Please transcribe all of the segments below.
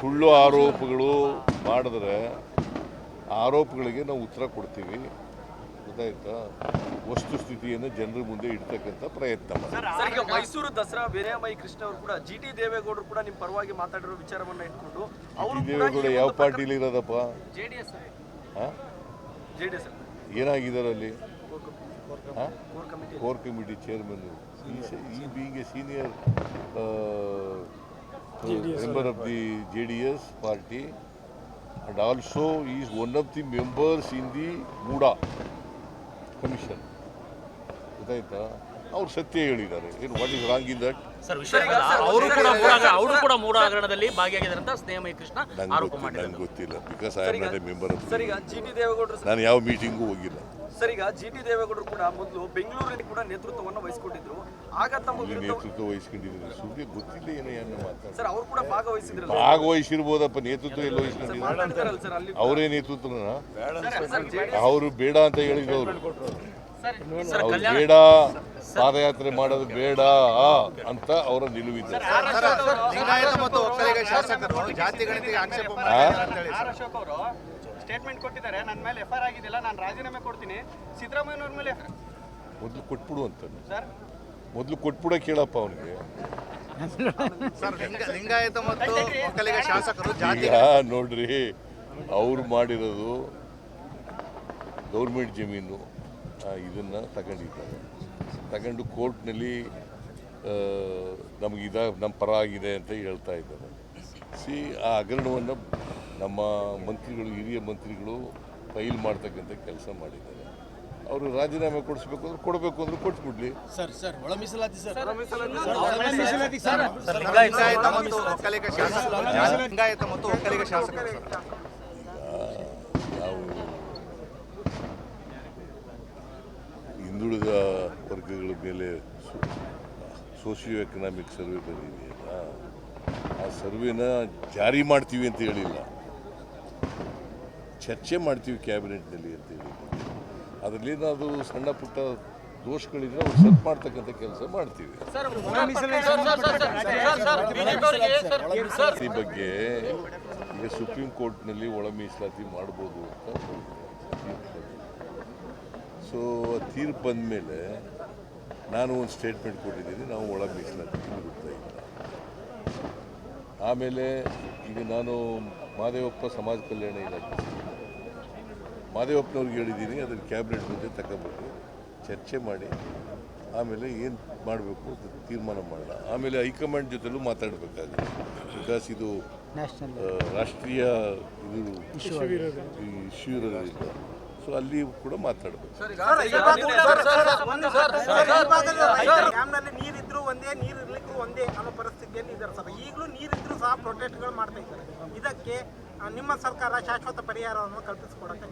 ಸುಳ್ಳು ಆರೋಪಗಳು ಮಾಡಿದ್ರೆ ಆರೋಪಗಳಿಗೆ ನಾವು ಉತ್ತರ ಕೊಡ್ತೀವಿ. ಗೊತ್ತಾಯ್ತಾ? ವಸ್ತುಸ್ಥಿತಿಯನ್ನು ಜನರ ಮುಂದೆ ಇಡ್ತಕ್ಕಂಥ ಪ್ರಯತ್ನ ಈಗ ಮೈಸೂರು ದಸರಾ ಬೇರೆಮೈ ಕೃಷ್ಣ ಅವರು ಕೂಡ ಜಿ ಟಿ ದೇವೇಗೌಡರು ಕೂಡ ನಿಮ್ಮ ಪರವಾಗಿ ಮಾತಾಡಿರೋ ವಿಚಾರವನ್ನ ಇಟ್ಕೊಂಡು ಅವರು ದೇವೇಗೌಡ ಯಾವ ಪಾರ್ಟಿಲಿ ಇರೋದಪ್ಪ? ಜೆಡಿಎಸ್ ಹಾಂ ಜೆಡಿಎಸ್ ಏನಾಗಿದ್ದಾರೆ ಅಲ್ಲಿ? Core committee. Core committee. Chairman. ಈ ಬೀಗೆ a senior. Member of the J D S party and also is one of the members in the MUDA commission ಗೊತ್ತಾಯ್ತಾ? ಅವ್ರು ಸತ್ಯ ಹೇಳಿದ್ದಾರೆ. ಏನು what is wrong in that sir ವಿಷಯ ಅವರು ಕೂಡ ಮೂಡಾಗ ಅವರು ಕೂಡ ಮೂಡಾಗರಣದಲ್ಲಿ ಭಾಗಿಯಾಗಿದ್ದಾರೆ ಅಂತ ಸ್ನೇಹಮಯ ಕೃಷ್ಣ ಆರೋಪ ಗೊತ್ತಿಲ್ಲ. ಮಾಡಿದ್ದಾರೆ ನನಗೆ ಗೊತ್ತಿಲ್ಲ because I am not a member of sir ಈಗ ಜಿ ಟಿ ದೇವೇಗೌಡರು ನಾನು ಯಾವ ಮೀಟಿಂಗೂ ಹೋಗಿಲ್ಲ. ಸರ್ ಈಗ ಜಿ ಟಿ ದೇವೇಗೌಡರು ಕೂಡ ಮೊದಲು ಬೆಂಗಳೂರಲ್ಲಿ ಕೂಡ ನೇತೃತ್ವವನ್ನು ವಹಿಸಿಕೊಂಡಿದ್ರು. ಆಗ ತಮ್ಮ ವಿರುದ್ಧ ನೇತೃತ್ವ ವಹಿಸ್ಕೊಂಡಿದ್ದೀನಿ ಸುಮ್ಮನೆ ಗೊತ್ತಿಲ್ಲ ಏನೋ ಏನು ಮಾತಾಡ ಸರ್ ಅವರು ಕೂಡ ಭಾಗವಹಿಸಿದ್ರಲ್ಲ. ಭಾಗವಹಿಸಿರ್ಬೋದಪ್ಪ ನೇತೃತ್ವ ಎಲ್ಲ ವಹಿಸ್ಕೊಂಡಿದ್ದೀನಿ ಮಾತಾಡ್ತಾರಲ್ಲ ಸರ್ ಅಲ್ಲಿ ಅವರೇ ನೇತೃತ್ವನ? ಅವರು ಬೇಡ ಅಂತ ಹೇಳಿದ್ರು ಸರ್ ಅವ್ರು ಬೇಡ ಪಾದಯಾತ್ರೆ ಮಾಡೋದು ಬೇಡ ಅಂತ ಅವರ ನಿಲುವಿದೆ. ಲಿಂಗಾಯತ ಮತ್ತು ಒಕ್ಕಲಿಗ ಶಾಸಕರು ಜಾತಿ ಗಣತಿಗೆ ಆಕ್ಷೇಪ ಮಾಡಿದ್ದಾರೆ ಅಂತ ಹೇಳಿ ಆರ್ ಅವರು ಸ್ಟೇಟ್ಮೆಂಟ್ ಕೊಟ್ಟಿದ್ದಾರೆ ನನ್ನ ಮೇಲೆ ಎಫ್ ಐ ಆಗಿದ್ದಿಲ್ಲ ನಾನು ರಾಜೀನಾಮೆ ಕೊಡ್ತೀನಿ. ಸಿದ್ದರಾಮಯ್ಯನವ್ರ ಮೇಲೆ ಮೊದಲು ಕೊಟ್ಬಿಡು ಅಂತ. ಸರ್. ಮೊದಲು ಕೊಟ್ಬಿಡ ಕೇಳಪ್ಪ ಅವನಿಗೆ. ಸರ್ ಲಿಂಗಾಯತ ಮತ್ತು ಒಕ್ಕಲಿಗ ಶಾಸಕರು ಜಾತಿ ಈಗ ನೋಡ್ರಿ ಅವ್ರು ಮಾಡಿರೋದು ಗೌರ್ಮೆಂಟ್ ಜಮೀನು ಆ, ಇದನ್ನ ತಗೊಂಡಿದ್ದಾರೆ. ತಗೊಂಡು ಕೋರ್ಟ್ನಲ್ಲಿ ನಮಗೆ ಇದ ನಮ್ಮ ಪರ ಆಗಿದೆ ಅಂತ ಹೇಳ್ತಾ ಇದ್ದಾರೆ. ಸಿ ಆ ಹಗರಣವನ್ನು ನಮ್ಮ ಮಂತ್ರಿಗಳು ಹಿರಿಯ ಮಂತ್ರಿಗಳು ಫೈಲ್ ಮಾಡ್ತಕ್ಕಂಥ ಕೆಲಸ ಮಾಡಿದ್ದಾರೆ. ಅವರು ರಾಜೀನಾಮೆ ಕೊಡಿಸ್ಬೇಕು ಅಂದ್ರೆ ಕೊಡಬೇಕು ಅಂದ್ರೆ ಕೊಟ್ಬಿಡ್ಲಿ. ಸರ್ ಸರ್ ಒಳ ಮೀಸಲಾತಿ ಸರ್. ಸರ್, ಲಿಂಗಾಯತ ಮತ್ತು ಒಕ್ಕಲಿಗ ಶಾಸಕರು ಜಾತಿ- ಲಿಂಗಾಯತ ಮತ್ತು ಒಕ್ಕಲಿಗ ಶಾಸಕರು ಸರ್ ನಾವು ಹಿಂದುಳಿದ ವರ್ಗಗಳ ಮೇಲೆ ಸೋಷಿಯೋ ಎಕನಾಮಿಕ್ ಸರ್ವೆ ಬಂದಿದೆಯಲ್ಲ ಆ ಸರ್ವೆನ ಜಾರಿ ಮಾಡ್ತೀವಿ ಅಂತ ಹೇಳಿಲ್ಲ. ಚರ್ಚೆ ಮಾಡ್ತೀವಿ ಕ್ಯಾಬಿನೆಟ್ನಲ್ಲಿ ಅಂತ ಹೇಳಿ. ಅದರಲ್ಲಿ ಅದು ಸಣ್ಣ ಪುಟ್ಟ ದೋಷಗಳಿದ್ರೆ ಅವ್ರು ಸೆಟ್ ಮಾಡ್ತಕ್ಕಂಥ ಕೆಲಸ ಮಾಡ್ತೀವಿ. ಈ ಬಗ್ಗೆ ಈಗ ಸುಪ್ರೀಂ ಕೋರ್ಟ್ನಲ್ಲಿ ಒಳ ಮೀಸಲಾತಿ ಮಾಡ್ಬೋದು ಅಂತ ಸೊ ತೀರ್ಪು ಬಂದ ಮೇಲೆ ನಾನು ಒಂದು ಸ್ಟೇಟ್ಮೆಂಟ್ ಕೊಟ್ಟಿದ್ದೀನಿ. ನಾವು ಒಳ ಮೀಸಲಾತಿ ಬಿಡ್ತಾ ಇಲ್ಲ. ಆಮೇಲೆ ಈಗ ನಾನು ಮಾದೇವಪ್ಪ ಸಮಾಜ ಕಲ್ಯಾಣ ಇಲಾಖೆ ಮಾದೇವಪ್ಪನವ್ರಿಗೆ ಹೇಳಿದ್ದೀನಿ ಅದನ್ನು ಕ್ಯಾಬಿನೆಟ್ ಮುಂದೆ ತಗೋಬೇಕು. ಚರ್ಚೆ ಮಾಡಿ ಆಮೇಲೆ ಏನು ಮಾಡಬೇಕು ಅಂತ ತೀರ್ಮಾನ ಮಾಡೋಣ. ಆಮೇಲೆ ಹೈಕಮಾಂಡ್ ಜೊತೆಲೂ ಮಾತಾಡಬೇಕಾಗುತ್ತೆ. ಬಿಕಾಸ್ ಇದು ರಾಷ್ಟ್ರೀಯ ಇದು ಇಶ್ಯೂ ಇರೋದ್ರಿಂದ. ಸೊ ಅಲ್ಲಿ ಕೂಡ ಮಾತಾಡಬೇಕು ಡ್ಯಾಮ್ನಲ್ಲಿ ನೀರಿದ್ರು ಒಂದೇ ನೀರು ಇರ್ಲಿಕ್ಕೂ ಒಂದೇ ಅನ್ನೋ ಪರಿಸ್ಥಿತಿಯಲ್ಲಿ ಇದ್ದಾರೆ ಸರ್. ಈಗಲೂ ನೀರಿದ್ರು ಸಹ ಪ್ರೊಟೆಕ್ಟ್ಗಳು ಮಾಡ್ತಾ ಇದ್ದಾರೆ. ಇದಕ್ಕೆ ನಿಮ್ಮ ಸರ್ಕಾರ ಶಾಶ್ವತ ಪರಿಹಾರವನ್ನು ಕಲ್ಪಿಸಿಕೊಡಕ್ಕೆ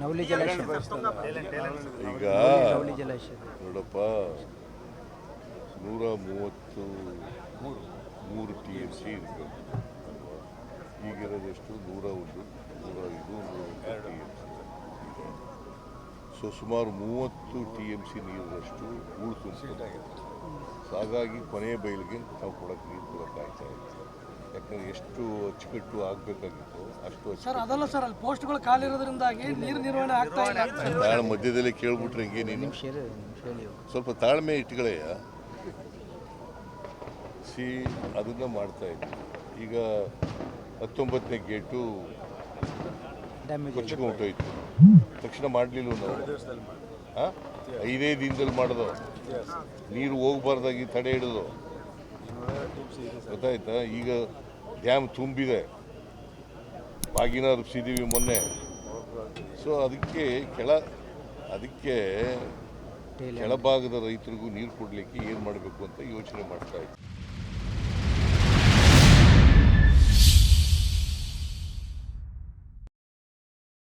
ನವಲಿ ಈಗ ನೋಡಪ್ಪ ನೂರ ಮೂವತ್ತು ಮೂರು ಟಿ ಎಂ ಸಿ ಇರಬೇಕು. ಈಗಿರೋದೆಷ್ಟು? ನೂರ ಒಂದು ನೂರ ಐದು ನೂರ ಸಿ ಸುಮಾರು ಮೂವತ್ತು ಟಿ ಎಂ ಸಿ ನೀರಷ್ಟು ತುಂಬಿದೆ ಸೊ ಹಾಗಾಗಿ ಕೊನೆಯ ಬೈಲಿಗೆ ನಾವು ಕೊಡೋಕ್ಕೆ ನೀರು ಕೊಡೋಕ್ಕಾಗ್ತಾ ಇತ್ತು ಯಾಕಂದರೆ ಎಷ್ಟು ಅಚ್ಚುಕಟ್ಟು ಆಗಬೇಕಾಗಿತ್ತು ಅಷ್ಟು ಸರ್ ಅದಲ್ಲ ಸರ್ ಅಲ್ಲಿ ಪೋಸ್ಟ್ಗಳು ಖಾಲಿರೋದ್ರಿಂದಾಗಿ ನೀರು ನಿರ್ವಹಣೆ ಆಗ್ತಾ ಇಲ್ಲ ತಾಳ ಮಧ್ಯದಲ್ಲಿ ಕೇಳ್ಬಿಟ್ರೆ ಹಿಂಗೆ ನೀನು? ಸ್ವಲ್ಪ ತಾಳ್ಮೆ ಇಟ್ಕೊಳ್ಳಯ್ಯ ಸಿ ಅದನ್ನು ಮಾಡ್ತಾ ಇದ್ವಿ. ಈಗ ಹತ್ತೊಂಬತ್ತನೇ ಗೇಟು ಕೊಚ್ಕೊಂಡೋಯ್ತು ತಕ್ಷಣ ಮಾಡಲಿಲ್ಲ ನಾವು? ಐದೇ ದಿನದಲ್ಲಿ ಮಾಡೋದು? ನೀರು ಹೋಗ್ಬಾರ್ದಾಗಿ ತಡೆ ಹಿಡಿದು? ಗೊತ್ತಾಯ್ತಾ? ಈಗ ಡ್ಯಾಮ್ ತುಂಬಿದೆ. ಬಾಗಿನ ರೂಪಿಸಿದ್ದೀವಿ ಮೊನ್ನೆ. ಸೊ ಅದಕ್ಕೆ ಕೆಳ ಅದಕ್ಕೆ ಕೆಳಭಾಗದ ರೈತರಿಗೂ ನೀರು ಕೊಡಲಿಕ್ಕೆ ಏನು ಮಾಡಬೇಕು ಅಂತ ಯೋಚನೆ ಮಾಡ್ತಾ ಇದ್ವಿ.